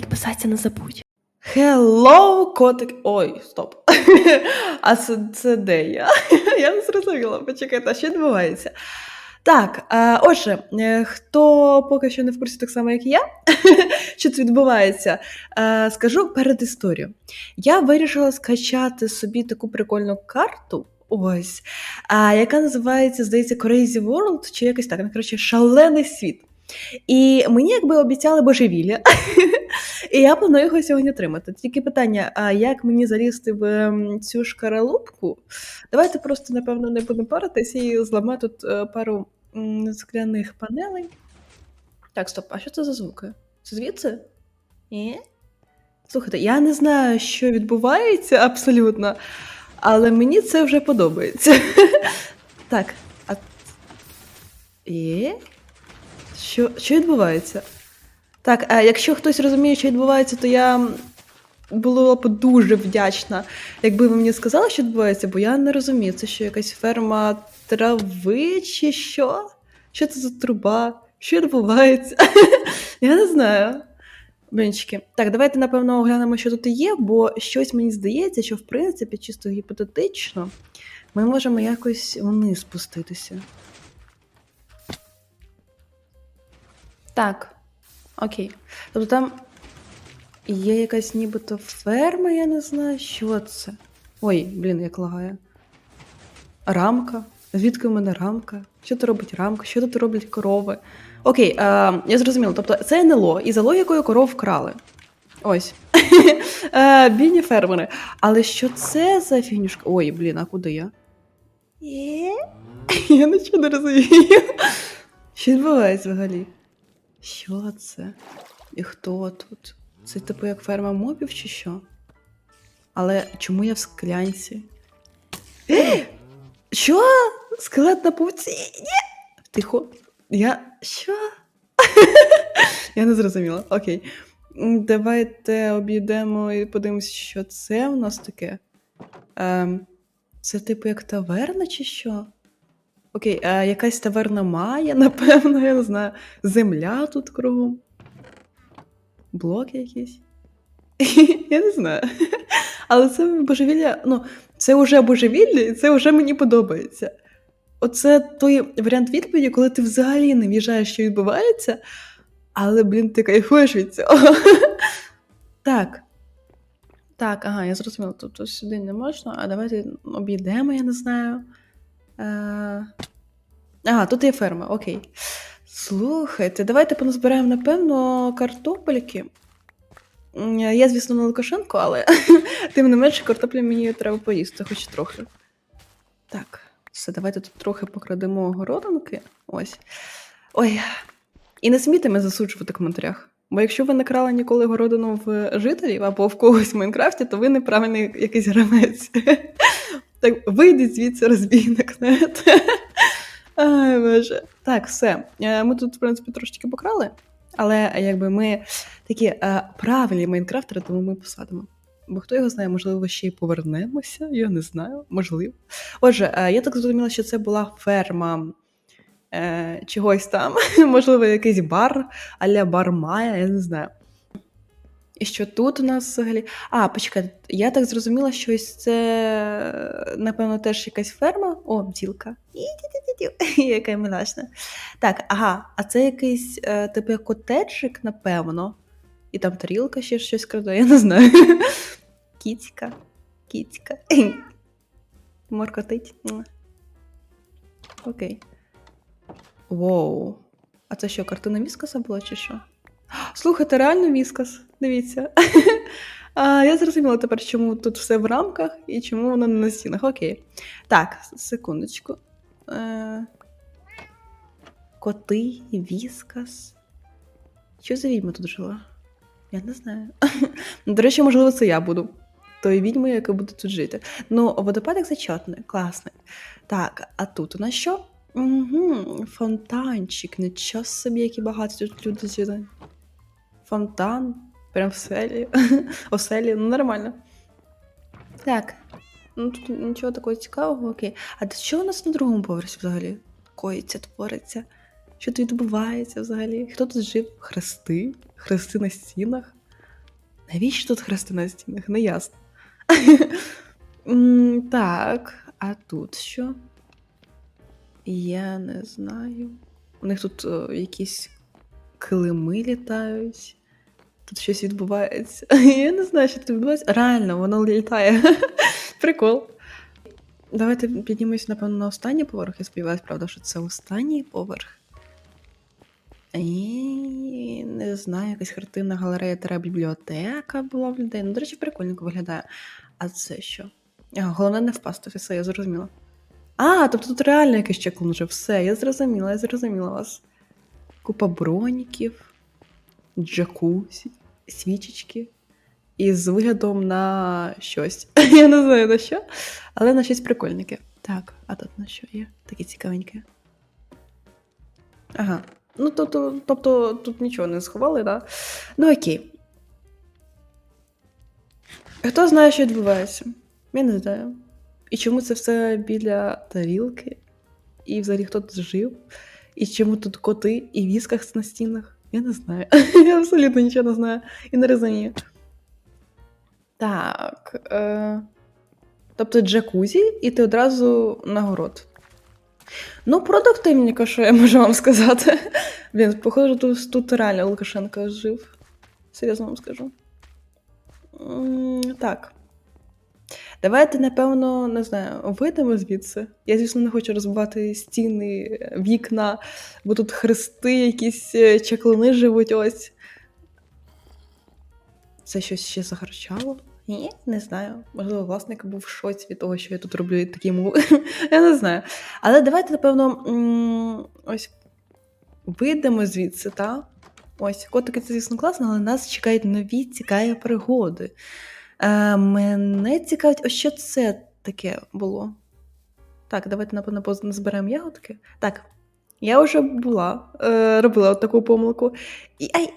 підписатися не забудь. Hello, котик. Ой, стоп. а це, це де я? я не зрозуміла. Почекайте, а що відбувається? Так, е, отже, е, хто поки що не в курсі так само, як і я, що це відбувається, е, скажу перед історією. Я вирішила скачати собі таку прикольну карту, ось, яка називається, здається, Crazy World, чи якось так, ну, коротше, шалений світ. І мені якби обіцяли божевілля, і я планую його сьогодні отримати. Тільки питання: а як мені залізти в ем, цю шкаралупку? Давайте просто, напевно, не будемо паритися і зламати тут е, пару скляних панелей. Так, стоп, а що це за звуки? Це звідси? Ні? Слухайте, я не знаю, що відбувається абсолютно, але мені це вже подобається. так, а. Є? Що, що відбувається? Так, а якщо хтось розуміє, що відбувається, то я була б дуже вдячна, якби ви мені сказали, що відбувається, бо я не розумію, це що якась ферма трави чи що? Що це за труба? Що відбувається? я не знаю. Блінчики. Так, давайте, напевно, оглянемо, що тут є, бо щось мені здається, що в принципі, чисто гіпотетично, ми можемо якось вниз спуститися. Так, окей. Тобто там є якась нібито ферма, я не знаю, що це. Ой, блін, як лагає. Рамка. Звідки в мене рамка? Що тут робить рамка? Що тут роблять корови? Окей, е, я зрозуміла. Тобто це НЛО, і за логікою коров вкрали. Ось. е, бідні фермери. Але що це за фігнюшка? Ой, блін, а куди я? Я нічого не розумію. Що відбувається взагалі? Що це? І хто тут? Це типу як ферма мобів чи що? Але чому я в склянці? Е! Що? Скелет на пауці? Ні! Тихо. Я. Що? я не зрозуміла. Окей. Давайте обійдемо і подивимось, що це у нас таке. Ем, це типу як таверна чи що? Окей, а якась таверна має, напевно, я не знаю. Земля тут кругом. Блоки якісь. я не знаю. Але це божевілля, ну, це вже божевілля, і це вже мені подобається. Оце той варіант відповіді, коли ти взагалі не в'їжджаєш, що відбувається, але, блін, ти кайфуєш від цього. так. Так, ага, я зрозуміла, тобто сюди не можна, а давайте обійдемо, я не знаю. Е... Ага, тут є ферма, окей. Слухайте, давайте поназбираємо, напевно, картопельки. Я, звісно, не Лукашенко, але тим не менше картоплі мені треба поїсти, хоч трохи. Так, все, давайте тут трохи покрадемо городинки. Ось. Ой. І не смійте мене засуджувати в коментарях. Бо якщо ви не крали ніколи городину в жителів або в когось в Майнкрафті, то ви неправильний якийсь гравець. Так, вийдіть звідси розбійник. Ай, боже. Так, все. Е, Ми тут, в принципі, трошечки покрали, але якби ми такі е, правильні майнкрафтери, тому ми посадимо. Бо хто його знає, можливо, ще й повернемося, я не знаю, можливо. Отже, е, я так зрозуміла, що це була ферма е, чогось там, можливо, якийсь бар, аля бар Майя, я не знаю. І що тут у нас взагалі. А, почекайте, я так зрозуміла, що ось це, напевно, теж якась ферма. О, бджілка. Яка милашна. Так, ага, а це якийсь, е, типу, як котеджик, напевно. І там тарілка ще щось краде, я не знаю. Кіцька, кіцька. Моркотить. Окей. Воу. А це що, картина Віскаса була чи що? Слухайте, реально Віскас. Дивіться. А, я зрозуміла тепер, чому тут все в рамках і чому воно не на стінах. Окей. Так, секундочку. Е... Коти, Віскас. Що за відьма тут жила? Я не знаю. Ну, До речі, можливо, це я буду. Тою відьмою, яка буде тут жити. Ну, водопадик зачетний, класний. Так, а тут у нас що? Угу, фонтанчик. Нічого собі, які багато тут люди жили. Фонтан. Прям в селі. Оселі, ну нормально. Так. Ну тут нічого такого цікавого, окей. А чого у нас на другому поверсі взагалі? Коїться, твориться? Що тут відбувається взагалі? Хто тут жив? Хрести? Хрести на стінах? Навіщо тут хрести на стінах? Не ясно. Так, а тут що? Я не знаю. У них тут е, якісь килими літають. Тут щось відбувається. Я не знаю, що тут відбувається. Реально, воно літає. Прикол. Давайте піднімемось, напевно, на останній поверх. Я сподіваюся, правда, що це останній поверх. І не знаю, якась картинна галерея та бібліотека була в людей. Ну, до речі, прикольненько виглядає. А це що? Головне не впасти, все, я зрозуміла. А, тобто тут реально якийсь чеклун вже. Все, я зрозуміла, я зрозуміла вас. Купа броніків, джакузі, свічечки. І з виглядом на щось. Я не знаю на що, але на щось прикольненьке. Так, а тут на що є? Таке цікавеньке. Ага. Ну, тобто, тобто тут нічого не сховали. Да? Ну окей. Хто знає, що відбувається? Я не знаю. І чому це все біля тарілки? І взагалі хто тут жив? І чому тут коти і вісках на стінах? Я не знаю. Я абсолютно нічого не знаю і не розумію. Так. Е... Тобто джакузі, і ти одразу на город. Ну, продуктивніше, що я можу вам сказати. Блін, походу, тут, тут реально Лукашенко жив. Серйозно вам скажу. М, Так. Давайте, напевно, не знаю, вийдемо звідси. Я, звісно, не хочу розбивати стіни, вікна, бо тут хрести, якісь е, чаклуни живуть ось. Це щось ще загарчало? Ні, не знаю. Можливо, власник був в шоці від того, що я тут роблю такі мови. я не знаю. Але давайте, напевно, ось вийдемо звідси, та? Ось, котики це, звісно, класно, але нас чекають нові цікаві пригоди. Е, мене цікавить, ось що це таке було. Так, давайте, напевно, зберемо ягодки. Так, я вже була, е, робила от таку помилку. І, ай,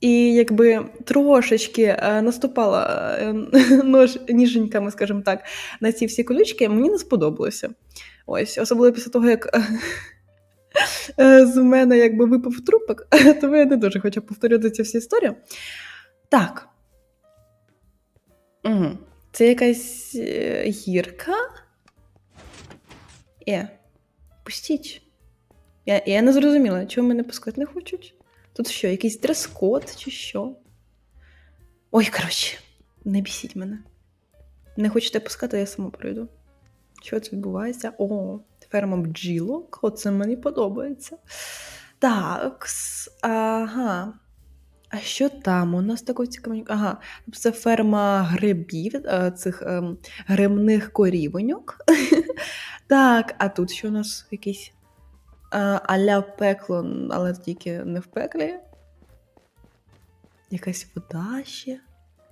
і якби трошечки е, наступала нож, ніженьками, скажімо так, на ці всі колючки, мені не сподобалося. Ось, особливо після того, як з мене якби випав трупик, тому я не дуже хочу повторювати цю всю історію. Так. Угу. Це якась е, гірка. Е, пустіть. Я, я не зрозуміла, чого мене пускати не хочуть. Тут що, якийсь дрес-код чи що? Ой, коротше, не бісіть мене. Не хочете пускати, я сама пройду. Що це відбувається? О, ферма бджілок. Оце мені подобається. Так, ага. А що там? У нас такого цікавенько. Ага, це ферма грибів, е, цих ем, грибних корівоньок. так, а тут що у нас якийсь аля пекло, але тільки не в пеклі. Якась вода ще.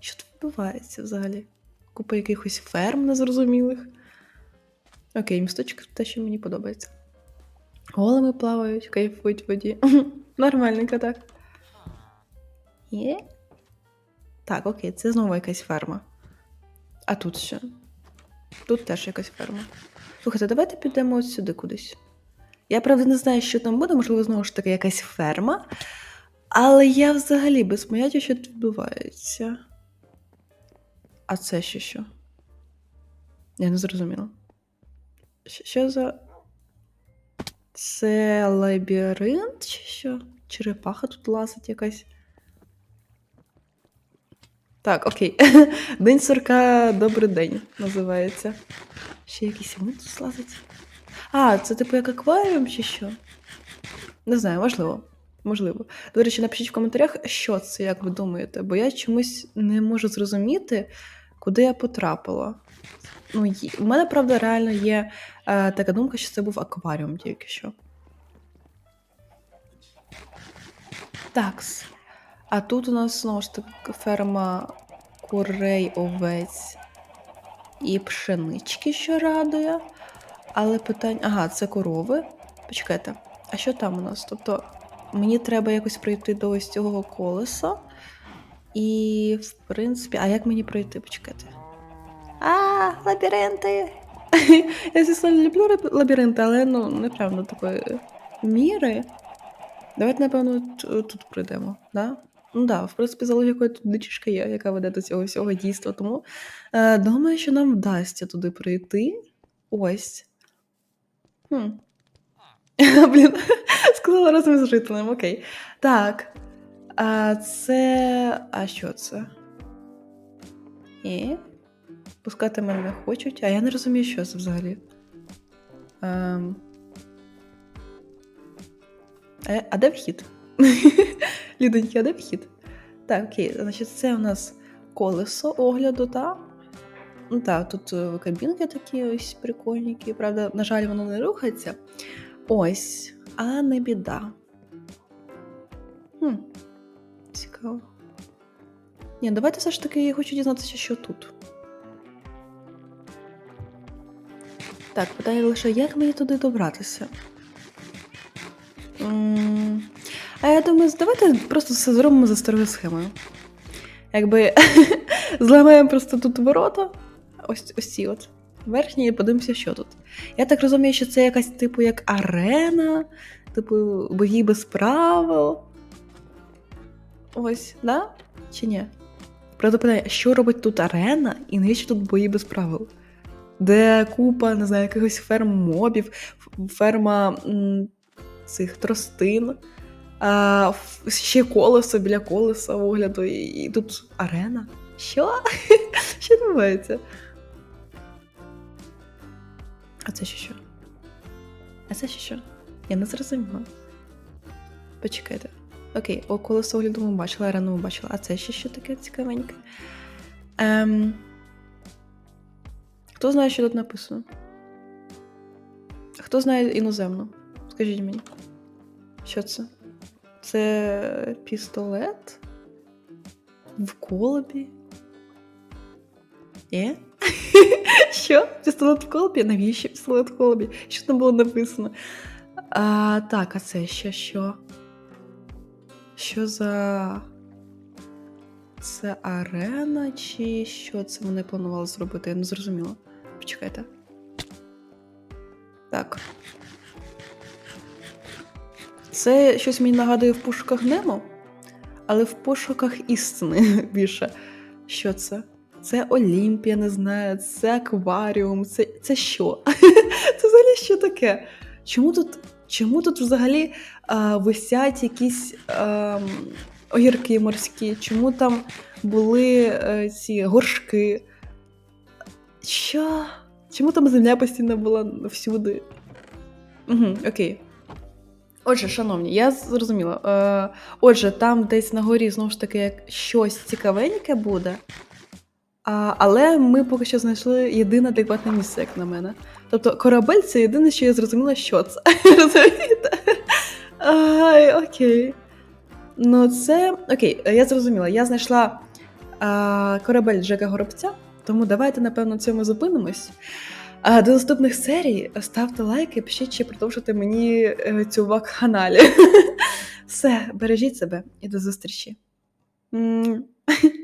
Що тут відбувається взагалі? Купа якихось ферм незрозумілих. Окей, місточок те, що мені подобається. Голими плавають, кайфують в воді. Нормальненько так. Є? Так, окей, це знову якась ферма. А тут що? Тут теж якась ферма. Слухайте, давайте підемо от сюди кудись. Я правда не знаю, що там буде, можливо, знову ж таки якась ферма. Але я взагалі без поняття, що тут відбувається. А це ще що? Я не зрозуміла. Що за. Це лабіринт чи що? Черепаха тут лазить якась. Так, окей. День сурка, добрий день називається. Ще якийсь тут лазить. А, це типу як акваріум чи що? Не знаю, можливо. Можливо. До речі, напишіть в коментарях, що це, як ви думаєте, бо я чомусь не можу зрозуміти, куди я потрапила. Ну, є- у мене, правда, реально є е, така думка, що це був акваріум тільки що. Такс. А тут у нас знову ж таки ферма курей, овець і пшенички, що радує. Але питання. Ага, це корови. Почекайте, а що там у нас? Тобто, мені треба якось пройти до ось цього колеса. І, в принципі, а як мені пройти? Почекайте. А, лабіринти. Я, звісно, люблю лабіринти, але ну, не прям до такої міри. Давайте, напевно, тут пройдемо, да? Ну да, в принципі, за логікою тут дичішка є, яка веде до цього всього дійства. Тому е, думаю, що нам вдасться туди прийти. Ось. Блін, сказала разом з жителем, окей. Так. А це. А що це? І. Пускати мене не хочуть, а я не розумію, що це взагалі. Ем... А, а де вхід? Людоньки, а де вхід? Так, окей, значить, це у нас колесо огляду, так? Ну так, тут е, кабінки такі ось прикольненькі. Правда, на жаль, воно не рухається. Ось, а не біда. Хм, цікаво. Ні, давайте все ж таки я хочу дізнатися, що тут. Так, питання лише, як мені туди добратися? М, А я думаю, давайте просто все зробимо за старою схемою. Якби зламаємо просто тут ворота, ось, ось ці от верхні, і подивимося, що тут. Я так розумію, що це якась типу як арена, типу бої без правил. Ось, да? Чи ні? Правда, питання, що робить тут арена і навіщо тут бої без правил? Де купа, не знаю, якихось ферм мобів, ферма м, цих тростин, а, ще колесо біля колеса огляду, і, тут арена. Що? Що відбувається? А це ще що? А це ще що? Я не зрозуміла. Почекайте. Окей, о, колесо огляду ми бачили, арену ми бачили. А це ще що таке цікавеньке? Ем... Хто знає, що тут написано? Хто знає іноземну? Скажіть мені. Що це? Це пістолет? В колобі? Є? Що? Пістолет в колобі? Навіщо пістолет в колобі? Що там було написано? А, так, а це ще що? Що за. Це арена, чи що це вони планували зробити? Я не зрозуміла. Почекайте. Це щось мені нагадує в пошуках Немо, але в пошуках істини більше. Що це? Це Олімп, я не знаю, це акваріум, це, це що? Це взагалі що таке? Чому тут, чому тут взагалі а, висять якісь а, огірки морські? Чому там були е, ці горшки? Що? Чому там земля постійно була всюди? Угу, окей. Отже, шановні, я зрозуміла. Е, отже, там десь на горі знову ж таки щось цікавеньке буде. А, але ми поки що знайшли єдине адекватне місце, як на мене. Тобто корабель це єдине, що я зрозуміла, що це. Розумієте? Ай, окей. Ну, це. Окей, я зрозуміла. Я знайшла а, корабель Джека Горобця, тому давайте, напевно, на цьому зупинимось. А до наступних серій ставте лайки, пишіть, чи продовжуйте мені е, цю вак-каналі. Все, бережіть себе і до зустрічі.